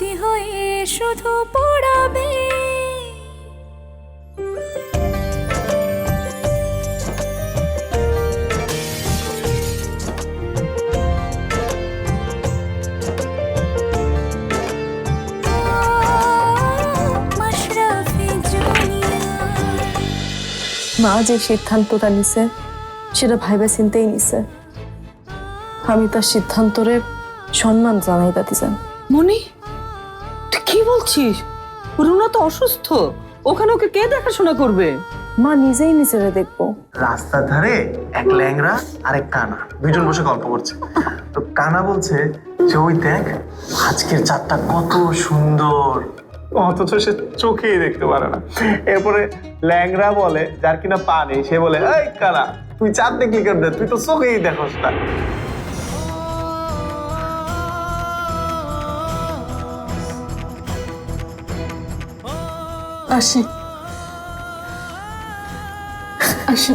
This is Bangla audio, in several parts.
স্মৃতি হয়ে শুধু পড়াবে। মা যে সিদ্ধান্তটা নিছে সেটা ভাইবে চিন্তেই নিছে। আমি তার সিদ্ধান্তরে সম্মান জানাই দাদি যান। মনি বলছিস? রুনা তো অসুস্থ। ওখানে ওকে কে দেখাশোনা করবে? মা নিজেই নিজেরে দেখব। রাস্তার ধারে এক ল্যাংরা আর এক কানা। দুইজন বসে গল্প করছে। তো কানা বলছে যে ওই দেখ আজকের চাঁদটা কত সুন্দর। অথচ সে চোখেই দেখতে পারে না। এরপরে ল্যাংরা বলে যার কিনা পা নেই সে বলে এই কানা তুই চাঁদ দেখলি কেন? তুই তো চোখেই দেখোস না। আসি। আসি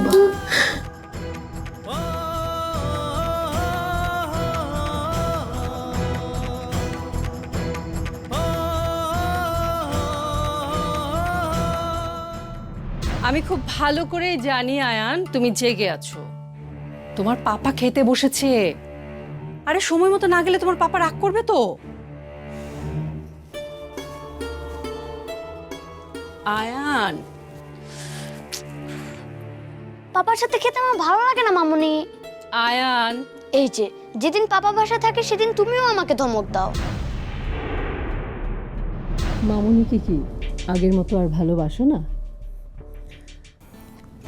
আমি খুব ভালো করে জানি, আয়ান, তুমি জেগে আছো। তোমার পাপা খেতে বসেছে। আরে, সময় মতো না গেলে তোমার পাপা রাগ করবে তো? আয়ান। পাপার সাথে খেতে আমার ভালো লাগে না মামুনি। আয়ান। এই যে যেদিন পাপা বাসা থাকে সেদিন তুমিও আমাকে ধমক দাও। মামুনিকে কি আগের মতো আর ভালোবাসো না?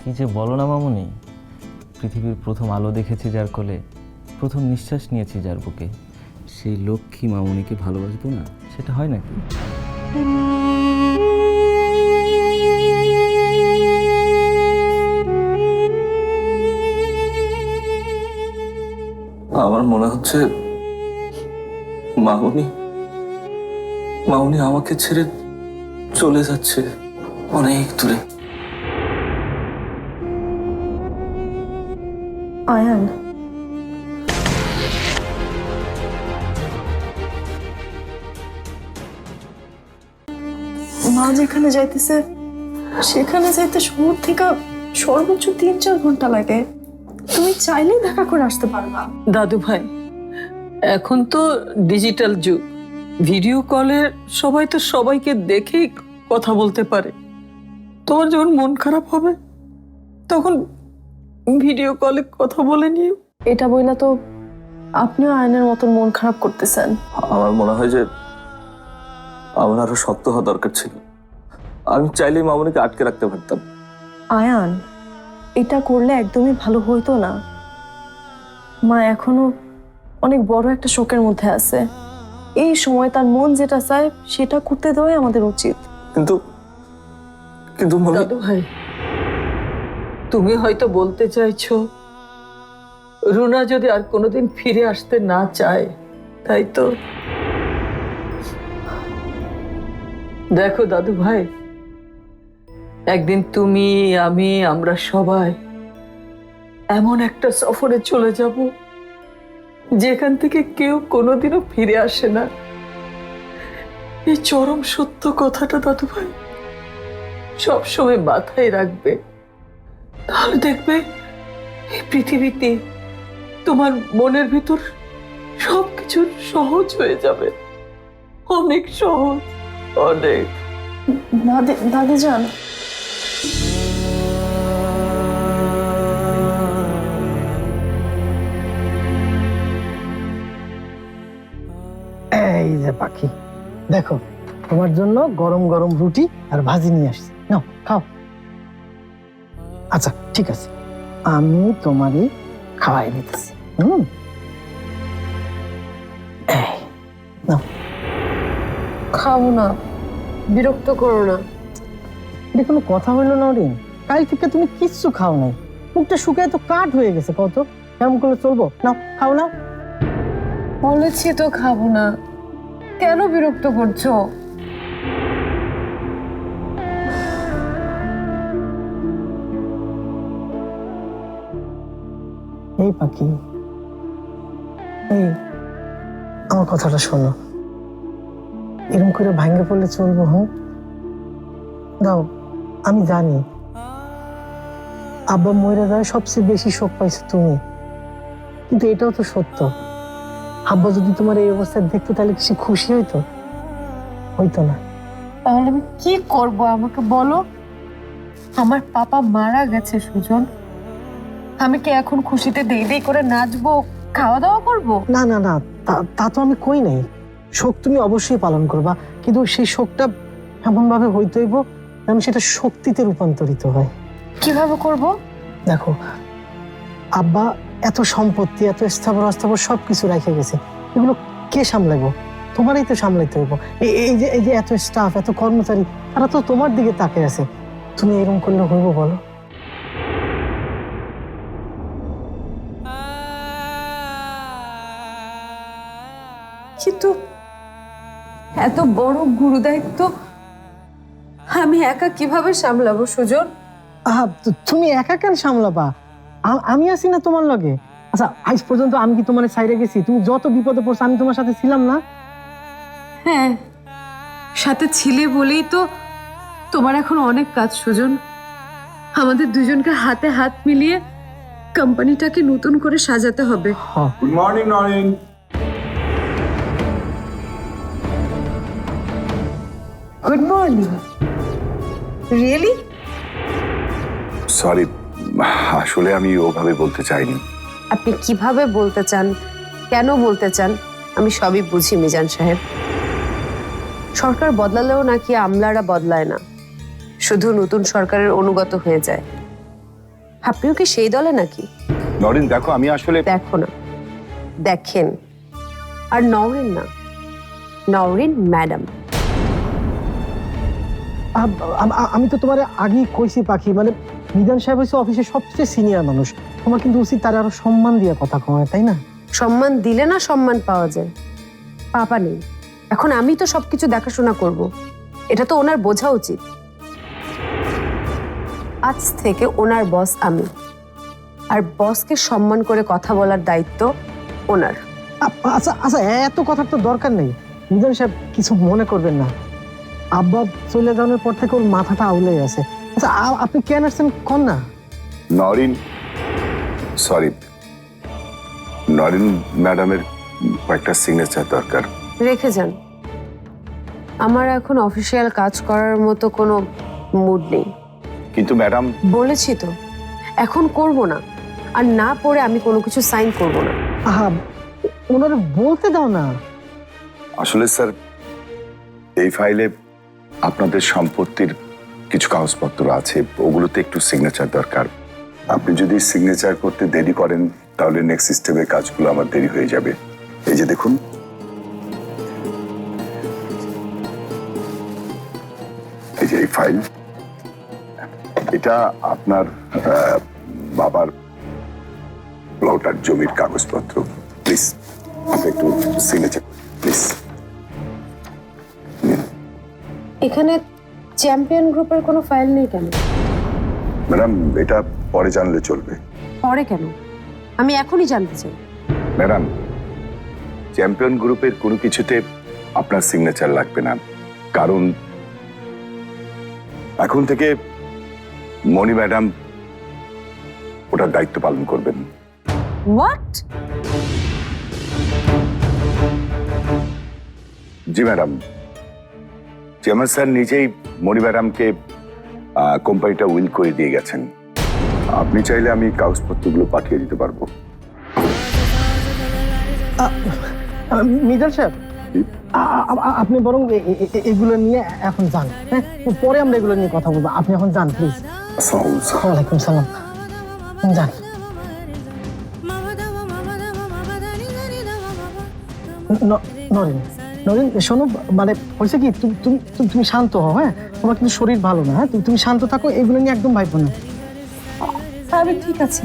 কি যে বলো না মামুনি। পৃথিবীর প্রথম আলো দেখেছি যার কোলে প্রথম নিঃশ্বাস নিয়েছি যার বুকে। সেই লক্ষ্মী মামুনিকে ভালোবাসবো না? সেটা হয় নাকি? আমার মনে হচ্ছে মামুনি মামুনি আমাকে ছেড়ে চলে যাচ্ছে অনেক দূরে। আয়ান। মা যেখানে যাইতেছে, সেখানে যাইতে শহর থেকে সর্বোচ্চ তিন চার ঘণ্টা লাগে। তুমি চাইলেই দেখা করে আসতে পারবা দাদু ভাই এখন তো ডিজিটাল যুগ। ভিডিও কলে সবাই তো সবাইকে দেখেই কথা বলতে পারে। তোমার যখন মন খারাপ হবে তখন ভিডিও কলে কথা বলে নিও। এটা বই না তো আপনিও আয়নের মতন মন খারাপ করতেছেন। আমার মনে হয় যে আমার আরও শক্ত হওয়া দরকার ছিল। আমি চাইলেই মামনিকে আটকে রাখতে পারতাম। আয়ান এটা করলে একদমই ভালো হইতো না। মা এখনও অনেক বড় একটা শোকের মধ্যে আছে। এই সময় তার মন যেটা চায় সেটা করতে দেওয়াই আমাদের উচিত। কিন্তু কিন্তু মনে দাদু ভাই তুমি হয়তো বলতে চাইছো রুনা যদি আর কোনোদিন ফিরে আসতে না চায় তাই তো? দেখো দাদু ভাই একদিন তুমি, আমি, আমরা সবাই এমন একটা সফরে চলে যাব যেখান থেকে কেউ কোনোদিনও ফিরে আসে না। এই চরম সত্য কথাটা দাদু ভাই সবসময় মাথায় রাখবে। তাহলে দেখবে এই পৃথিবীতে তোমার মনের ভিতর সবকিছু সহজ হয়ে যাবে। অনেক সহজ, অনেক। দাদি দাদি যান। যে পাখি। দেখো তোমার জন্য গরম গরম রুটি আর ভাজি নিয়ে আসছি। নাও খাও। আচ্ছা ঠিক আছে। আমি তোমারই খাওয়াই দিতেছি। হুম? নাও। খাব না বিরক্ত করো না। এটা কোনো কথা হইল না রিন কাল থেকে তুমি কিচ্ছু খাও নাই। মুখটা শুকায় তো কাঠ হয়ে গেছে কত কেমন করে চলবো? নাও খাও না। বলেছি তো খাব না। কেন বিরক্ত করছ? এই পাখি। এই, আমার কথাটা শোনো। এরকম করে ভাঙ্গে পড়লে চলবো হ্যাঁ? দাও, আমি জানি। আব্বা মরে যায় সবচেয়ে বেশি শোক পাইছো তুমি। কিন্তু এটাও তো সত্য। আব্বা যদি তোমার এই অবস্থায় দেখতো তাহলে কি সে খুশি হইতো? হইতো না। তাহলে আমি কি করব আমাকে বলো? আমার পাপা মারা গেছে সুজন। আমি কি এখন খুশিতে দেই দেই করে নাচবো খাওয়া দাওয়া করব? না না না তা- তা আমি কই নাই। শোক তুমি অবশ্যই পালন করবা কিন্তু সেই শোকটা এমন ভাবে হইতে হইব যেন সেটা শক্তিতে রূপান্তরিত হয়। কীভাবে করব? দেখো আব্বা এত সম্পত্তি এত স্থাবর অস্থাবর সব কিছু রেখে গেছে। এগুলো কে সামলাবো তোমারই তো সামলাইতে হইব। এই যে এই যে এত স্টাফ এত কর্মচারী তারা তো তোমার দিকে তাকিয়ে আছে। তুমি এরকম করলে হইব বলো? কিন্তু এত বড় গুরু দায়িত্ব আমি একা কীভাবে সামলাবো সুজন? আহা তুমি একা কেন সামলাবা? আমি আছি না তোমার লগে? আচ্ছা আজ পর্যন্ত আমি কি তোমার সাইডে গেছি? তুমি যত বিপদে পড়ছো আমি তোমার সাথে ছিলাম না? হ্যাঁ সাথে ছিলে বলেই তো তোমার এখন অনেক কাজ সুজন। আমাদের দুজনকে হাতে হাত মিলিয়ে কোম্পানিটাকে নতুন করে সাজাতে হবে। Good morning Naren good morning really sorry আসলে আমি ওভাবে বলতে চাইনি। আপনি কীভাবে বলতে চান? কেন বলতে চান? আমি সবই বুঝি মিজান সাহেব। সরকার বদলালেও নাকি আমলারা বদলায় না। শুধু নতুন সরকারের অনুগত হয়ে যায়। আপনিও কি সেই দলে নাকি? নরেন দেখো আমি আসলে দেখো না। দেখেন। আর নওরিন না। নওরিন ম্যাডাম। আমি তো তোমার আগেই কইছি পাখি। মানে মিজান সাহেব হচ্ছে অফিসের সবচেয়ে সিনিয়র মানুষ। তোমার কিন্তু উচিত তার আরও সম্মান দিয়ে কথা কয় তাই না? সম্মান দিলে না সম্মান পাওয়া যায়। পাপা নেই। এখন আমি তো সবকিছু দেখাশোনা করব। এটা তো ওনার বোঝা উচিত। আজ থেকে ওনার বস আমি। আর বসকে সম্মান করে কথা বলার দায়িত্ব ওনার। আচ্ছা আচ্ছা এত কথার তো দরকার নেই। মিজান সাহেব কিছু মনে করবেন না। আব্বা চলে যাওয়ার পর থেকে ওর মাথাটা আউলে আছে। আচ্ছা আপনি কেন আসছেন কন না? নরিন সরি নরিন ম্যাডামের কয়েকটা সিগনেচার দরকার। রেখে যান। আমার এখন অফিসিয়াল কাজ করার মতো কোনো মুড নেই। কিন্তু ম্যাডাম বলেছি তো এখন করব না। আর না পড়ে আমি কোনো কিছু সাইন করব না। আহা ওনার বলতে দাও না। আসলে স্যার এই ফাইলে আপনাদের সম্পত্তির কিছু কাগজপত্র আছে, ওগুলোতে একটু সিগনেচার দরকার। আপনি যদি সিগনেচার করতে দেরি করেন, তাহলে নেক্সট সিস্টেমের কাজগুলো আমার দেরি হয়ে যাবে। এই যে দেখুন। এই যে এই ফাইল এটা আপনার বাবার প্লটার জমির কাগজপত্র। প্লিজ আপনি একটু সিগনেচার প্লিজ এখানে চ্যাম্পিয়ন গ্রুপের কোনো ফাইল নেই কেন? ম্যাডাম এটা পরে জানলে চলবে। পরে কেন? আমি এখনই জানতে চাই। ম্যাডাম চ্যাম্পিয়ন গ্রুপের কোনো কিছুতে আপনার সিগনেচার লাগবে না। কারণ এখন থেকে মণি ম্যাডাম ওটার দায়িত্ব পালন করবেন। What ji madam. Chairman sir নিজেই মণি ম্যাডামকে কোম্পানিটা উইল করে দিয়ে গেছেন। আপনি চাইলে আমি কাগজপত্রগুলো পাঠিয়ে দিতে পারব। মিজান সাহেব আ- আপনি বরং এগুলো নিয়ে এখন যান হ্যাঁ? পরে আমরা এগুলো নিয়ে কথা বলব। আপনি এখন যান প্লিজ। ওয়ালাইকুম সালাম। যান। ন- নরেন। নরেন শোনো মানে হয়েছে কি তুমি তুমি তুমি- শান্ত হও হ্যাঁ? তোমার কিন্তু শরীর ভালো না হ্যাঁ? তুমি- তুমি শান্ত থাকো এগুলো নিয়ে একদম ভাইবো না। আমি ঠিক আছে।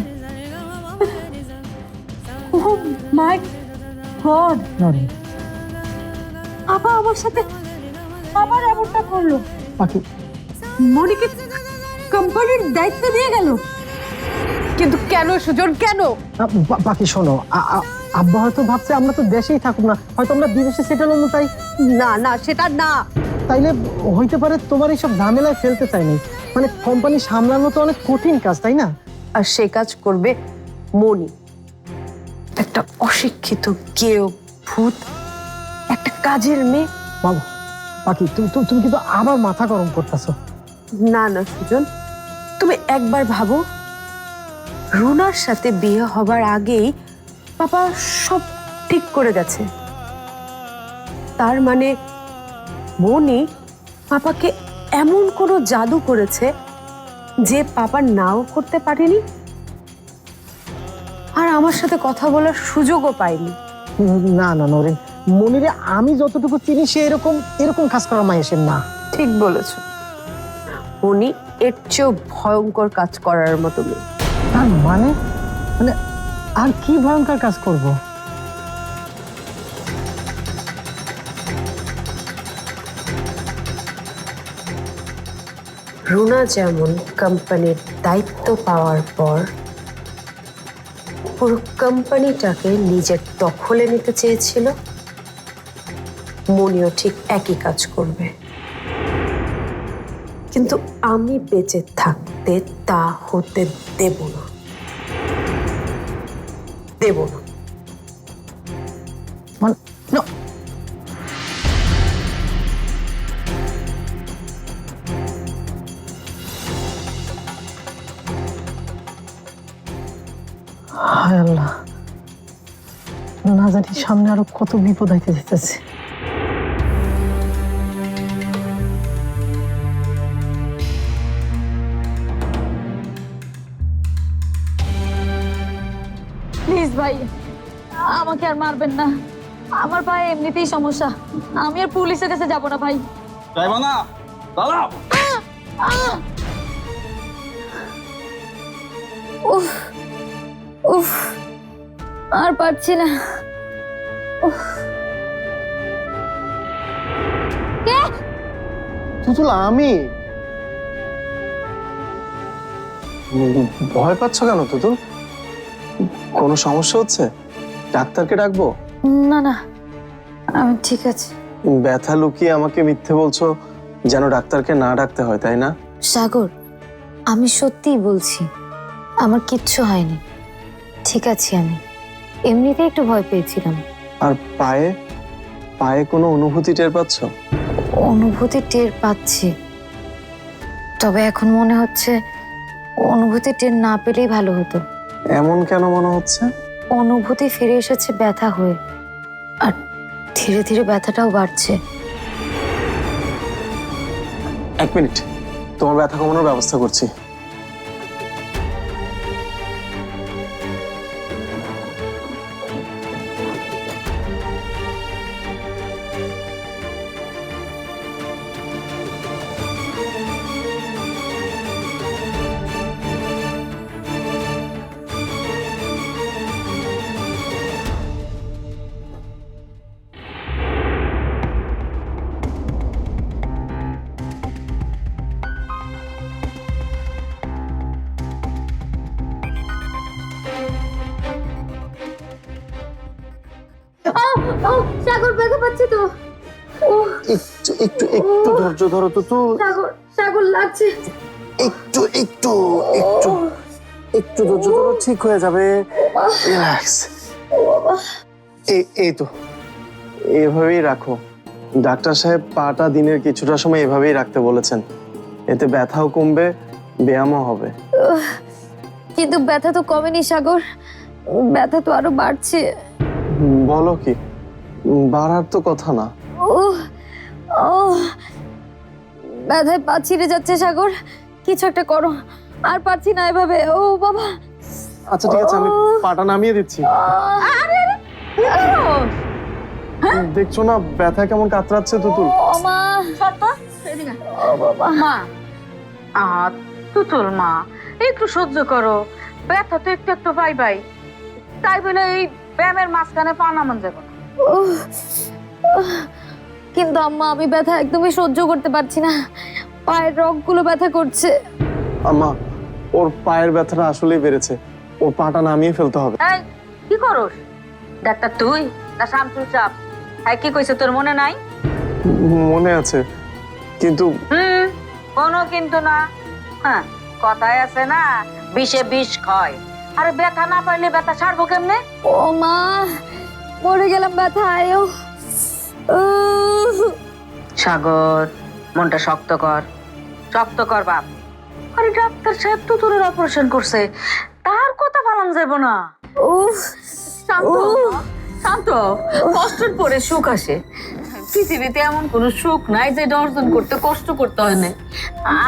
ও মাই গড। নরেন বাবা আমার সাথে আবার এমনটা করল। পাখি মনিকে কোম্পানির দায়িত্ব দিয়ে গেল। কিন্তু কেন সুজন কেন? বাকি শোনো আব্বা হয়তো ভাবছে আমরা তো দেশেই থাকুক না। হয়তো আমরা বিদেশে সেটেল হব তাই। না না সেটা না। তাইলে হইতে পারে তোমার এইসব ঝামেলায় ফেলতে চাইনি। মানে কোম্পানি সামলানো তো অনেক কঠিন কাজ তাই না? আর সে কাজ করবে মনি। একটা অশিক্ষিত কেউ ভূত একটা কাজের মেয়ে। বাবা বাকি তুমি তুমি- তুমি কিন্তু আবার মাথা গরম করতেছো। না না সুজন। তুমি একবার ভাবো রুনার সাথে বিয়ে হবার আগেই পাপা সব ঠিক করে গেছে। তার মানে মনি পাপাকে এমন কোনো জাদু করেছে যে পাপা নাও করতে পারেনি? আর আমার সাথে কথা বলার সুযোগও পাইনি না না নরেন মনিরে আমি যতটুকু চিনি সে এরকম এরকম কাজ করা মায়েসের না। ঠিক বলেছ। উনি এর চেয়েও ভয়ঙ্কর কাজ করার মতো মেয়ে। তার মানে? মানে আর কি ভয়ঙ্কর কাজ করব? রুনা যেমন কোম্পানির দায়িত্ব পাওয়ার পর, পুরো কোম্পানিটাকে নিজের দখলে নিতে চেয়েছিল। মনিও ঠিক একই কাজ করবে। কিন্তু আমি বেঁচে থাকতে তা হতে দেব না। দেব না। no. আল্লাহ। না জানি সামনে আরও কত বিপদ আইতে যেতেছে আর মারবেন না। আমার পায়ে এমনিতেই সমস্যা। আমি আর পুলিশের কাছে যাব না ভাই। উফ উফ আর পারছি না। উফ। কে? তুতুল আমি? ভয় পাচ্ছ কেন তুতুল? কোনো সমস্যা হচ্ছে? ডাক্তারকে ডাকবো? না না আমি ঠিক আছে। ব্যথা লুকিয়ে আমাকে মিথ্যে বলছো যেন ডাক্তারকে না ডাকতে হয় তাই না? সাগর আমি সত্যিই বলছি আমার কিচ্ছু হয়নি। ঠিক আছি আমি। এমনিতেই একটু ভয় পেয়েছিলাম। আর পায়ে? পায়ে কোনো অনুভূতি টের পাচ্ছ? অনুভূতি টের পাচ্ছি। তবে এখন মনে হচ্ছে অনুভূতি টের না পেলেই ভালো হতো। এমন কেন মনে হচ্ছে? অনুভূতি ফিরে এসেছে ব্যথা হয়ে। আর ধীরে ধীরে ব্যথাটাও বাড়ছে। এক মিনিট। তোমার ব্যথা কমানোর ব্যবস্থা করছি। ধৈর্য ধরো তো সাগর সাগর লাগছে। একটু একটু একটু একটু ধৈর্য ধরো ঠিক হয়ে যাবে। রিল্যাক্স এই তো। এভাবেই রাখো। ডাক্তার সাহেব পাটা দিনের কিছুটা সময় এভাবেই রাখতে বলেছেন। এতে ব্যথাও কমবে ব্যায়ামও হবে। কিন্তু ব্যথা তো কমেনি সাগর। ব্যথা তো আরও বাড়ছে। বলো কি বাড়ার তো কথা না। ও ও ব্যথায় পা ছিঁড়ে যাচ্ছে সাগর। কিছু একটা করো। আর পারছি না এভাবে। ও বাবা। আচ্ছা ঠিক আছে আমি পাটা নামিয়ে দিচ্ছি। দেখছ না ব্যথা কেমন কাতরাচ্ছে তুতুল? মা। বাবা। মা। আর তুতুল মা একটু সহ্য করো। ব্যথা তো একটু একটু পাই পাই। তাই বলে এই ব্যায়ামের মাঝখানে পা নামান যাবে না। কিন্তু আম্মা আমি ব্যথা একদমই সহ্য করতে পারছি না। পায়ের রগগুলো ব্যথা করছে। আম্মা ওর পায়ের ব্যথাটা আসলেই বেড়েছে। ওর পাটা নামিয়ে ফেলতে হবে। এই কি করস? ডাক্তার তুই না শামসুল চাপ? হ্যাঁ কি কইছে তোর মনে নাই? মনে আছে কিন্তু হুম কোনো কিন্তু না। হ্যাঁ কথায় আছে না বিষে বিষ খয়। আরে ব্যথা না পাইলে ব্যথা ছাড়বো কেমনে? ও মা মরে গেলাম ও উহ। সাগর মনটা শক্ত কর। শক্ত কর বাপ। আরে ডাক্তার সাহেব তো তোর অপারেশন করছে। তার কথা পালন যাব না। উফ শান্ত শান্ত কষ্টের পরে সুখ আসে। পৃথিবীতে এমন কোনো সুখ নাই যে অর্জন করতে কষ্ট করতে হয় না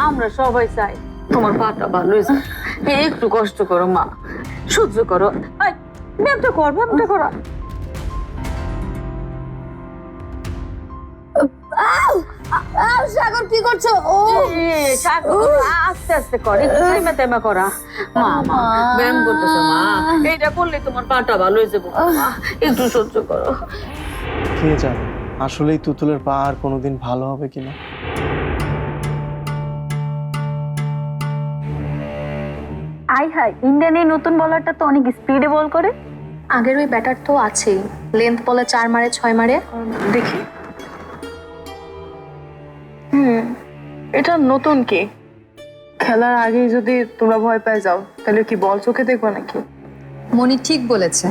আমরা সবাই চাই তোমার পাটা ভালো হয়েছে একটু কষ্ট করো মা। সহ্য করো। ব্যায়ামটা কর ব্যায়ামটা করো। সাগর কি করছ? ও সাগর, আস্তে আস্তে কর একটু থেমে থেমে করা। মা মা ব্যায়াম করতেছো মা। এইটা করলে তোমার পাটা ভালো হয়ে যাব একটু সহ্য করো। কে জানে আসলেই তুতুলের পা আর কোনোদিন ভালো হবে কিনা? আই হাই ইন্ডিয়ান এই নতুন বলারটা তো অনেক স্পিডে বল করে। আগের ওই ব্যাটার তো আছেই। লেন্থ বলে চার মারে ছয় মারে। দেখি। হুম, এটা নতুন কি? খেলার আগেই যদি তোমরা ভয় পেয়ে যাও, তাহলে কি বল চোখে দেখব নাকি? মনি ঠিক বলেছে।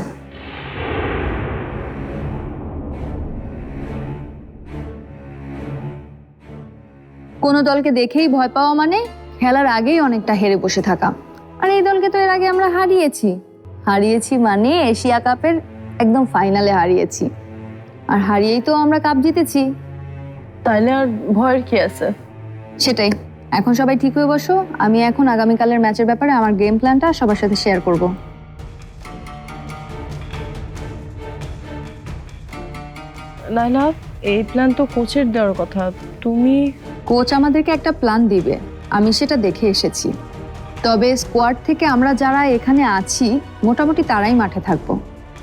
কোনো দলকে দেখেই ভয় পাওয়া মানে খেলার আগেই অনেকটা হেরে বসে থাকা। আর এই দলকে তো এর আগে আমরা হারিয়েছি। হারিয়েছি মানে এশিয়া কাপের একদম ফাইনালে হারিয়েছি। আর হারিয়েই তো আমরা কাপ জিতেছি। তাইলে আর ভয়ের কি আছে? সেটাই। এখন সবাই ঠিক হয়ে বসো। আমি এখন আগামীকালের ম্যাচের ব্যাপারে আমার গেম প্ল্যানটা সবার সাথে শেয়ার করব। লাইলা এই প্ল্যান তো কোচের দেওয়ার কথা। তুমি? কোচ আমাদেরকে একটা প্ল্যান দিবে। আমি সেটা দেখে এসেছি। তবে স্কোয়াড থেকে আমরা যারা এখানে আছি মোটামুটি তারাই মাঠে থাকব।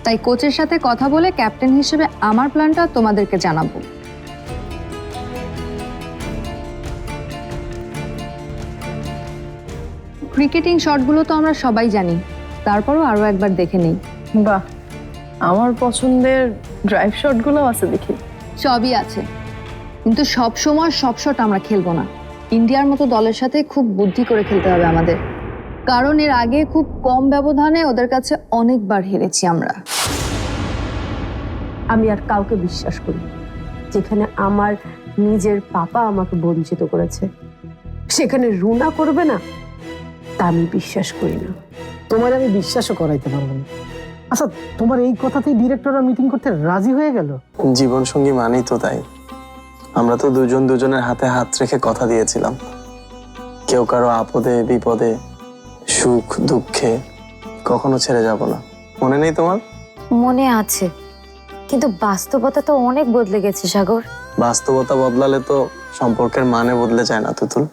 তাই কোচের সাথে কথা বলে ক্যাপ্টেন হিসেবে আমার প্ল্যানটা তোমাদেরকে জানাব। ক্রিকেটিং শটগুলো তো আমরা সবাই জানি। তারপরও আরও একবার দেখে নিই। বাহ আমার পছন্দের ড্রাইভ শটগুলো আছে দেখি। সবই আছে। কিন্তু সব সময় সব শট আমরা খেলব না। ইন্ডিয়ার মতো দলের সাথে খুব বুদ্ধি করে খেলতে হবে আমাদের। কারণ এর আগে খুব কম ব্যবধানে ওদের কাছে অনেকবার হেরেছি আমরা। আমি আর কাউকে বিশ্বাস করি যেখানে আমার নিজের পাপা আমাকে বঞ্চিত করেছে সেখানে রুনা করবে না? তা আমি বিশ্বাস করি না। তোমার আমি বিশ্বাসও করাইতে পারব না। আচ্ছা তোমার এই কথাতেই ডিরেক্টররা মিটিং করতে রাজি হয়ে গেল? জীবন সঙ্গী মানেই তো তাই। আমরা তো দুজন দুজনের হাতে হাত রেখে কথা দিয়েছিলাম। কেউ কারও আপদে বিপদে সুখ দুঃখে কখনো ছেড়ে যাব না। মনে নেই তোমার? মনে আছে। কিন্তু বাস্তবতা তো অনেক বদলে গেছে সাগর। বাস্তবতা বদলালে তো সম্পর্কের মানে বদলে যায় না তুতুল।